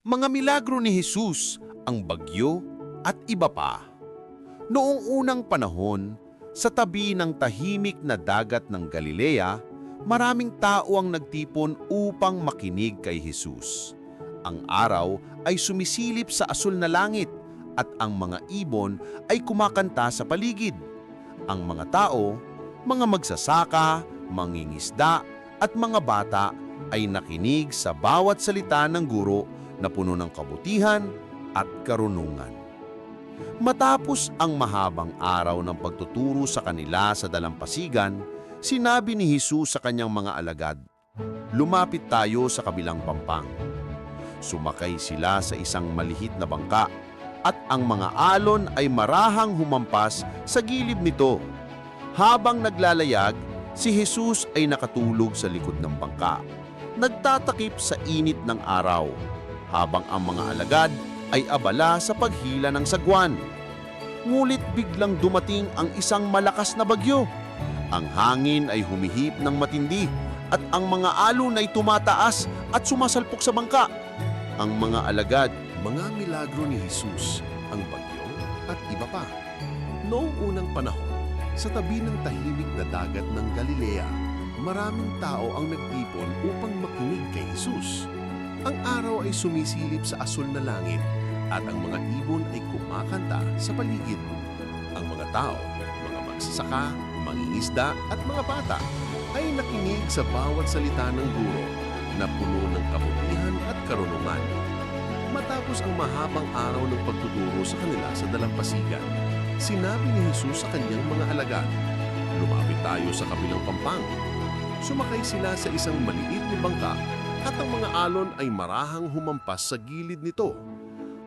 Mga milagro ni Jesus, ang bagyo at iba pa. Noong unang panahon, sa tabi ng tahimik na dagat ng Galilea, maraming tao ang nagtipon upang makinig kay Jesus. Ang araw ay sumisilip sa asul na langit at ang mga ibon ay kumakanta sa paligid. Ang mga tao, mga magsasaka, mangingisda at mga bata ay nakinig sa bawat salita ng guro na puno ng kabutihan at karunungan. Matapos ang mahabang araw ng pagtuturo sa kanila sa dalampasigan, sinabi ni Jesus sa kanyang mga alagad, Lumapit tayo sa kabilang pampang. Sumakay sila sa isang malihit na bangka at ang mga alon ay marahang humampas sa gilid nito. Habang naglalayag, si Jesus ay nakatulog sa likod ng bangka, nagtatakip sa init ng araw, habang ang mga alagad ay abala sa paghila ng sagwan. Ngulit biglang dumating ang isang malakas na bagyo. Ang hangin ay humihip ng matindi at ang mga alon ay tumataas at sumasalpok sa bangka. Ang mga alagad, Mga milagro ni Jesus, ang bagyo at iba pa. Noong unang panahon, sa tabi ng tahimik na dagat ng Galilea, maraming tao ang nagtipon upang makinig kay Jesus. Ang araw ay sumisilip sa asul na langit at ang mga ibon ay kumakanta sa paligid. Ang mga tao, mga magsasaka, mangingisda at mga bata ay nakinig sa bawat salita ng guro na puno ng kabutihan at karunungan. Matapos ang mahabang araw ng pagtuturo sa kanila sa dalampasigan, sinabi ni Jesus sa kanyang mga alagad, Lumapit tayo sa kabilang pampang. Sumakay sila sa isang maliit na bangka at ang mga alon ay marahang humampas sa gilid nito.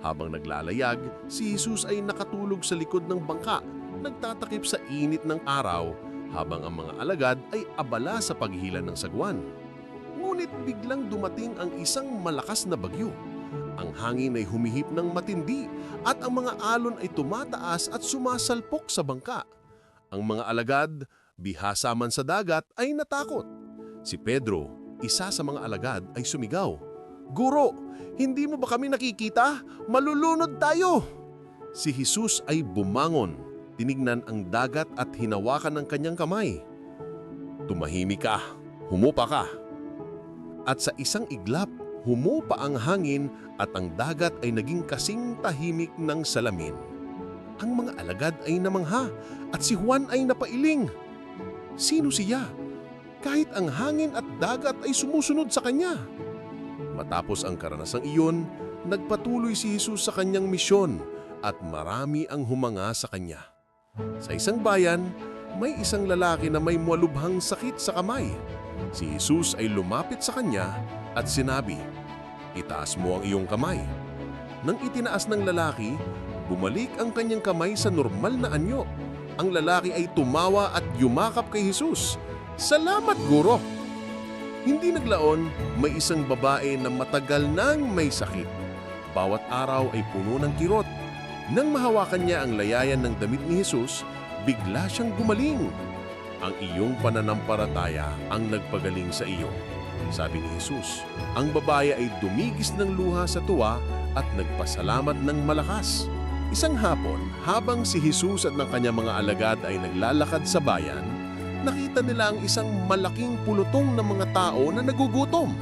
Habang naglalayag, si Jesus ay nakatulog sa likod ng bangka, nagtatakip sa init ng araw habang ang mga alagad ay abala sa paghila ng sagwan. Ngunit biglang dumating ang isang malakas na bagyo. Ang hangin ay humihip ng matindi at ang mga alon ay tumataas at sumasalpok sa bangka. Ang mga alagad, bihasa man sa dagat, ay natakot. Si Pedro, isa sa mga alagad, ay sumigaw, Guro, hindi mo ba kami nakikita? Malulunod tayo! Si Jesus ay bumangon, tinignan ang dagat at hinawakan ng kanyang kamay. Tumahimik ka, humupa ka. At sa isang iglap, humupa ang hangin at ang dagat ay naging kasing tahimik ng salamin. Ang mga alagad ay namangha at si Juan ay napailing. Sino siya? Kahit ang hangin at dagat ay sumusunod sa kanya. Matapos ang karanasang iyon, nagpatuloy si Jesus sa kanyang misyon at marami ang humanga sa kanya. Sa isang bayan, may isang lalaki na may malubhang sakit sa kamay. Si Jesus ay lumapit sa kanya at sinabi, Itaas mo ang iyong kamay. Nang itinaas ng lalaki, bumalik ang kanyang kamay sa normal na anyo. Ang lalaki ay tumawa at yumakap kay Jesus. Salamat, Guro! Hindi naglaon, may isang babae na matagal nang may sakit. Bawat araw ay puno ng kirot. Nang mahawakan niya ang layayan ng damit ni Jesus, bigla siyang gumaling. Ang iyong pananampalataya ang nagpagaling sa iyo. Sabi ni Jesus, ang babae ay dumigis ng luha sa tuwa at nagpasalamat ng malakas. Isang hapon, habang si Jesus at ng kanyang mga alagad ay naglalakad sa bayan, nakita nila ang isang malaking pulutong ng mga tao na nagugutom.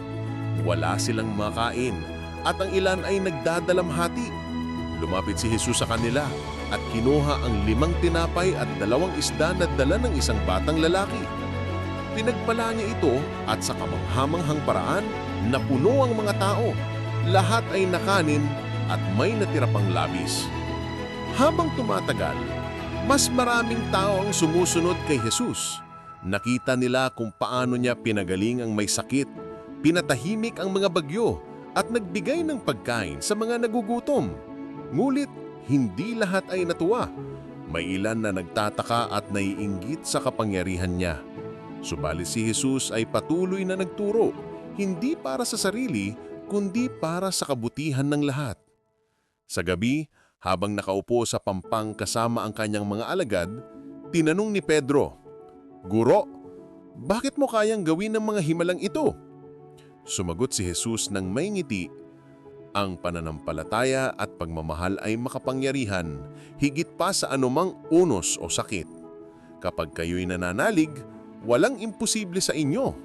Wala silang makain at ang ilan ay nagdadalamhati. Lumapit si Jesus sa kanila at kinuha ang limang tinapay at dalawang isda na dala ng isang batang lalaki. Pinagpala niya ito at sa kamanghamanghang paraan napuno ang mga tao. Lahat ay nakanin at may natira pang labis. Habang tumatagal, mas maraming tao ang sumusunod kay Jesus. Nakita nila kung paano niya pinagaling ang may sakit, pinatahimik ang mga bagyo at nagbigay ng pagkain sa mga nagugutom. Ngulit, hindi lahat ay natuwa. May ilan na nagtataka at naiinggit sa kapangyarihan niya. Subalit si Jesus ay patuloy na nagturo, hindi para sa sarili, kundi para sa kabutihan ng lahat. Sa gabi, habang nakaupo sa pampang kasama ang kanyang mga alagad, tinanong ni Pedro, Guro, bakit mo kayang gawin ng mga himalang ito? Sumagot si Jesus ng may ngiti, Ang pananampalataya at pagmamahal ay makapangyarihan higit pa sa anumang unos o sakit. Kapag kayo'y nananalig, walang imposible sa inyo.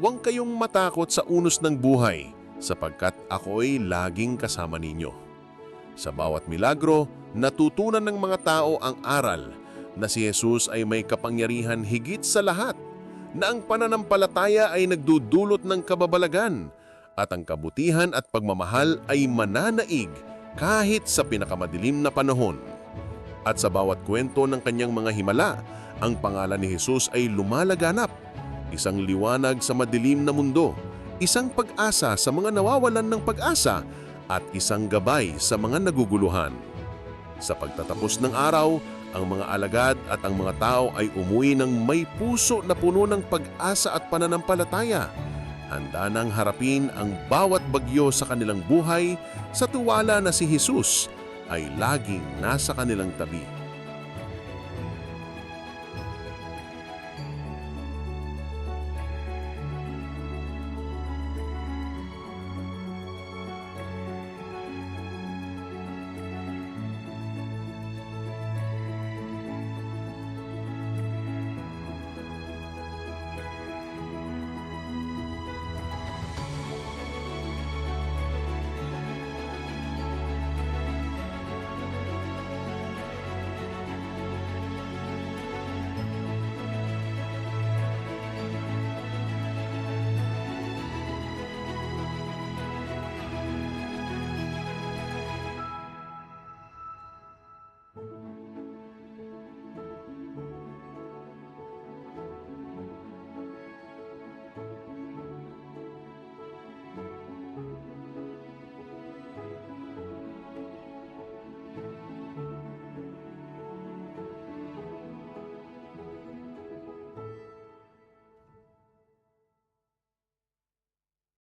Huwag kayong matakot sa unos ng buhay sapagkat ako'y laging kasama ninyo. Sa bawat milagro, natutunan ng mga tao ang aral na si Jesus ay may kapangyarihan higit sa lahat, na ang pananampalataya ay nagdudulot ng kababalagan at ang kabutihan at pagmamahal ay mananaig kahit sa pinakamadilim na panahon. At sa bawat kwento ng kanyang mga himala, ang pangalan ni Jesus ay lumalaganap, isang liwanag sa madilim na mundo, isang pag-asa sa mga nawawalan ng pag-asa at isang gabay sa mga naguguluhan. Sa pagtatapos ng araw, ang mga alagad at ang mga tao ay umuwi ng may puso na puno ng pag-asa at pananampalataya. Handa nang harapin ang bawat bagyo sa kanilang buhay sa tuwala na si Jesus ay laging nasa kanilang tabi.